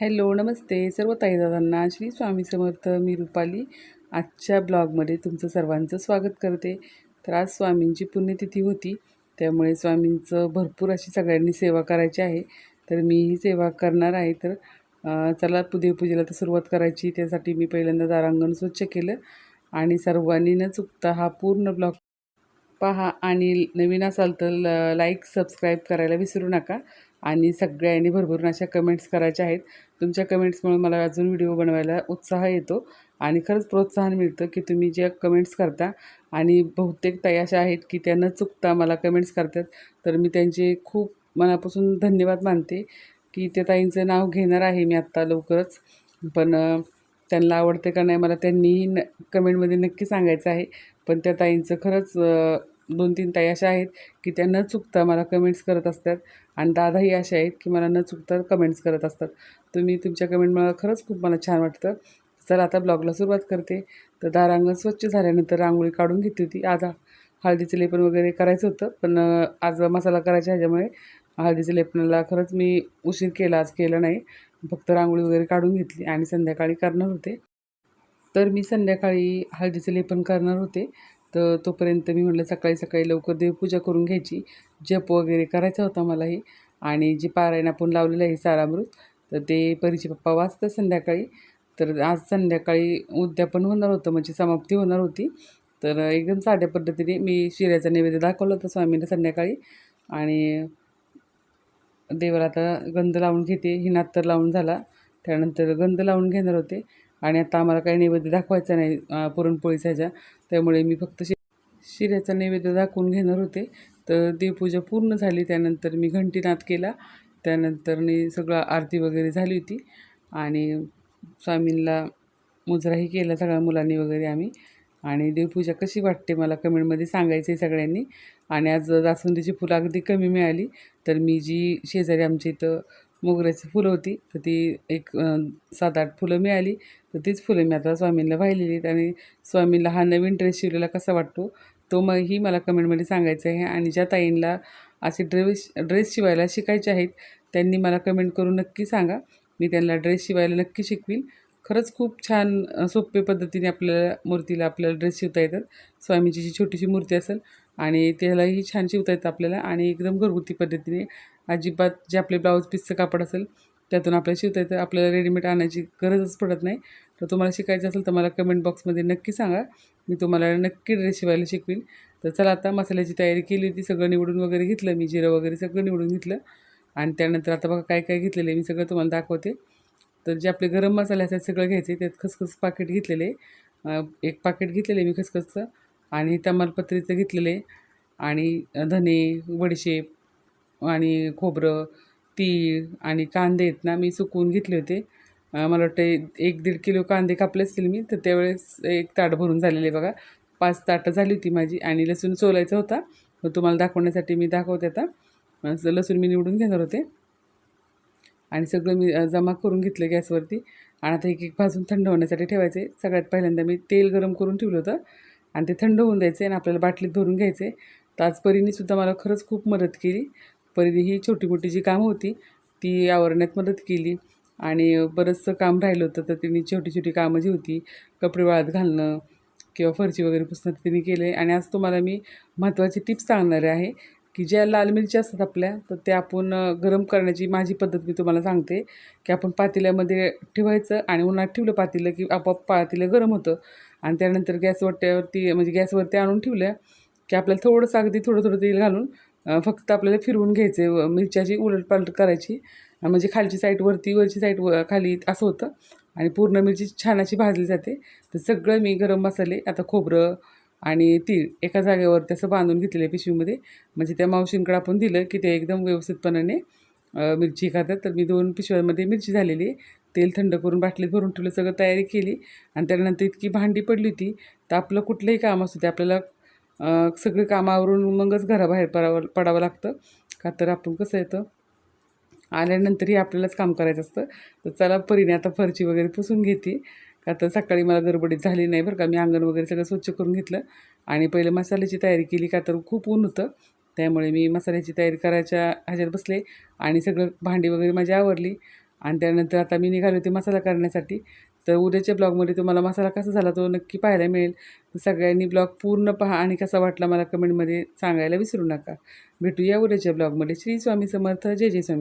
Hello नमस्ते. सर्व ताईदादांना श्री स्वामी समर्थ मी रुपाली. आजच्या ब्लॉगमध्ये तुमचं सर्वांचं स्वागत करते. तर आज स्वामींची पुण्यतिथी होती. त्यामुळे स्वामींचं भरपूर अशी सगळ्यांनी सेवा करायची आहे. तर मी ही सेवा करणार आहे. तर चला देवपूजेला तर सुरुवात करायची. त्यासाठी मी पहिल्यांदा दारांगण स्वच्छ केलं आणि सर्वांनी न चुकता हा पूर्ण ब्लॉग पहा. आणि नवीन असाल तर ल लाईक सबस्क्राईब करायला विसरू नका. आणि सगळ्यांनी भरभरून अशा कमेंट्स करायच्या आहेत. तुमच्या कमेंट्समुळे मला अजून व्हिडिओ बनवायला उत्साह येतो आणि खरंच प्रोत्साहन मिळतं की तुम्ही ज्या कमेंट्स करता आणि बहुतेक ताई अशा आहेत की त्या न चुकता मला कमेंट्स करतात. तर मी त्यांचे खूप मनापासून धन्यवाद मानते की त्या ताईंचं नाव घेणार आहे मी आत्ता लवकरच. पण त्यांना आवडते का नाही मला त्यांनीही न कमेंटमध्ये नक्की सांगायचं आहे. पण त्या ताईंचं खरंच दोन तीन ताई अशा आहेत की त्या न चुकता मला कमेंट्स करत असतात. आणि दादाही असे आहेत की मला न चुकता कमेंट्स करत असतात. तुम्ही तुमच्या कमेंटमुळे खरंच खूप मला छान वाटतं. चला आता ब्लॉगला सुरुवात करते. तर दारांगण स्वच्छ झाल्यानंतर रांगोळी काढून घेतली होती. आज हळदीचं लेपन वगैरे करायचं होतं. पण आज मसाला करायचा ह्याच्यामुळे हळदीच्या लेपनाला खरंच मी उशीर केला आज केलं नाही. फक्त रांगोळी वगैरे काढून घेतली आणि संध्याकाळी करणार होते. तर मी संध्याकाळी हळदीचं लेपन करणार होते. तर तोपर्यंत मी म्हटलं सकाळी सकाळी लवकर देवपूजा करून घ्यायची. जप वगैरे करायचा होता मलाही. आणि जी पारायण आपण लावलेलं आहे सारामृत तर ते परीचे पप्पा वाचतात संध्याकाळी. तर आज संध्याकाळी उद्यापन होणार होतं म्हणजे समाप्ती होणार होती. तर एकदम साध्या पद्धतीने मी शिऱ्याचा नैवेद्य दाखवलं होतं स्वामींना संध्याकाळी. आणि देवाला आता गंध लावून घेते. हिनात तर लावून झाला. त्यानंतर गंध लावून घेणार होते. आणि आता आम्हाला काही नैवेद्य दाखवायचा नाही पुरणपोळीचा ह्याच्या त्यामुळे मी फक्त शि शिऱ्याचा नैवेद्य दाखवून घेणार होते. तर देवपूजा पूर्ण झाली त्यानंतर मी घंटीनाद केला. त्यानंतर मी सगळं आरती वगैरे झाली होती. आणि स्वामींना मुजराही केला सगळ्या मुलांनी वगैरे आम्ही. आणि देवपूजा कशी वाटते मला कमेंटमध्ये सांगायचं आहे सगळ्यांनी. आणि आज जास्वंदीची फुलं अगदी कमी मिळाली. तर मी जी शेजारी आमच्या इथं मोगऱ्याची फुलं होती तर ती एक सात आठ फुलं मिळाली. तर तीच फुलं मी आता स्वामींना वाहिलेली आहेत आणि स्वामींना हा नवीन ड्रेस शिवलेला कसा वाटतो तो मग ही मला कमेंटमध्ये सांगायचं आहे. आणि ज्या ताईंना असे ड्रेस ड्रेस शिवायला शिकायचे आहेत त्यांनी मला कमेंट करून नक्की सांगा. मी त्यांना ड्रेस शिवायला नक्की शिकवीन. खरंच खूप छान सोपे पद्धतीने आपल्याला मूर्तीला आपल्याला ड्रेस शिवता येतात. स्वामीची जी छोटीशी मूर्ती असेल आणि त्यालाही छान शिवता येतं आपल्याला आणि एकदम घरगुती पद्धतीने अजिबात जे आपले ब्लाऊज पीसचं कापड असेल त्यातून आपल्याला शिवता येतं. आपल्याला रेडीमेड आणायची गरजच पडत नाही. तर तुम्हाला शिकायचं असेल तर मला कमेंट बॉक्समध्ये नक्की सांगा. मी तुम्हाला नक्की ड्रेस शिवायला शिकवीन. तर चला आता मसाल्याची तयारी केली होती सगळं निवडून वगैरे घेतलं. मी जिरं वगैरे सगळं निवडून घेतलं. आणि त्यानंतर आता बघा काय काय घेतलेलं आहे मी सगळं तुम्हाला दाखवते. तर जे आपले गरम मसाले असतात सगळं घ्यायचे. त्यात खसखस पाकिट घेतलेले एक पाकिट घेतलेले मी खसखसचं. आणि तमालपत्रीचं घेतलेले आणि धने बडीशेप आणि खोबरं तीळ आणि कांदे आहेत ना मी सुकवून घेतले होते. मला वाटतं एक दीड किलो कांदे कापले असतील मी तर त्यावेळेस एक ताट भरून झालेले बघा. पाच ताटं झाली होती माझी आणि लसूण सोलायचा होता. मग तुम्हाला दाखवण्यासाठी मी दाखवते आता. लसूण मी निवडून घेणार होते. आणि सगळं मी जमा करून घेतलं गॅसवरती. आणि आता एक एक भाजून थंड होण्यासाठी ठेवायचे. सगळ्यात पहिल्यांदा मी तेल गरम करून ठेवलं होतं. आणि ते थंड होऊन द्यायचे आणि आपल्याला बाटलीत भरून घ्यायचे. तर आज परीने सुद्धा मला खरंच खूप मदत केली. परीने ही छोटी मोठी जी कामं होती ती आवरण्यात मदत केली. आणि बरंचसं काम राहिलं होतं तर तिने छोटी छोटी कामं जी होती कपडे वाळत घालणं किंवा फरची वगैरे पुसणं तिने तिने केले. आणि आज तुम्हाला मी महत्त्वाची टिप्स सांगणार आहे की ज्या लाल मिरच्या असतात आपल्या तर त्या आपण गरम करण्याची माझी पद्धत मी तुम्हाला सांगते की आपण पातेल्यामध्ये ठेवायचं आणि उन्हात ठेवलं पातेलं की आपोआप पातेलं गरम होतं. आणि त्यानंतर गॅसवरट्यावरती म्हणजे गॅसवरती आणून ठेवल्या की आपल्याला थोडंसं अगदी थोडं थोडं तेल घालून फक्त आपल्याला फिरवून घ्यायचे व मिरच्याची उलटपालट करायची. म्हणजे खालची साईड वरती वरची साईड व खाली असं होतं. आणि पूर्ण मिरची छान अशी भाजली जाते. तर सगळं मी गरम मसाले आता खोबरं आणि तीळ एका जागेवर तसं बांधून घेतलेलं आहे पिशवीमध्ये. म्हणजे त्या मावशींकडे आपण दिलं की ते एकदम व्यवस्थितपणाने मिरची खातात तर मी दोन पिशव्यांमध्ये मिरची झालेली आहे. तेल थंड करून बाटलीत भरून ठेवलं सगळं तयारी केली. आणि त्यानंतर इतकी भांडी पडली होती तर आपलं कुठलंही काम असू ते आपल्याला सगळी कामावरून मगच घराबाहेर पडावं पडावं लागतं. का तर आपण कसं येतं आल्यानंतरही आपल्यालाच काम करायचं असतं. तर चला परीने आता फरची वगैरे पुसून घेते. का तर सकाळी मला गडबडीत झाली नाही बरं का. मी अंगण वगैरे सगळं स्वच्छ करून घेतलं. आणि पहिले मसाल्याची तयारी केली. का तर खूप ऊन होतं. त्यामुळे मी मसाल्याची तयारी करायच्या ह्याच्यात बसले. आणि सगळं भांडी वगैरे माझी आवरली. आणि त्यानंतर आता मी निघाले होते मसाला करण्यासाठी. तर उद्याच्या ब्लॉगमध्ये तुम्हाला मसाला कसा झाला तो नक्की पाहायला मिळेल. सगळ्यांनी ब्लॉग पूर्ण पहा आणि कसा वाटला मला कमेंटमध्ये सांगायला विसरू नका. भेटूया उद्याच्या ब्लॉगमध्ये. श्री स्वामी समर्थ. जय जय स्वामी.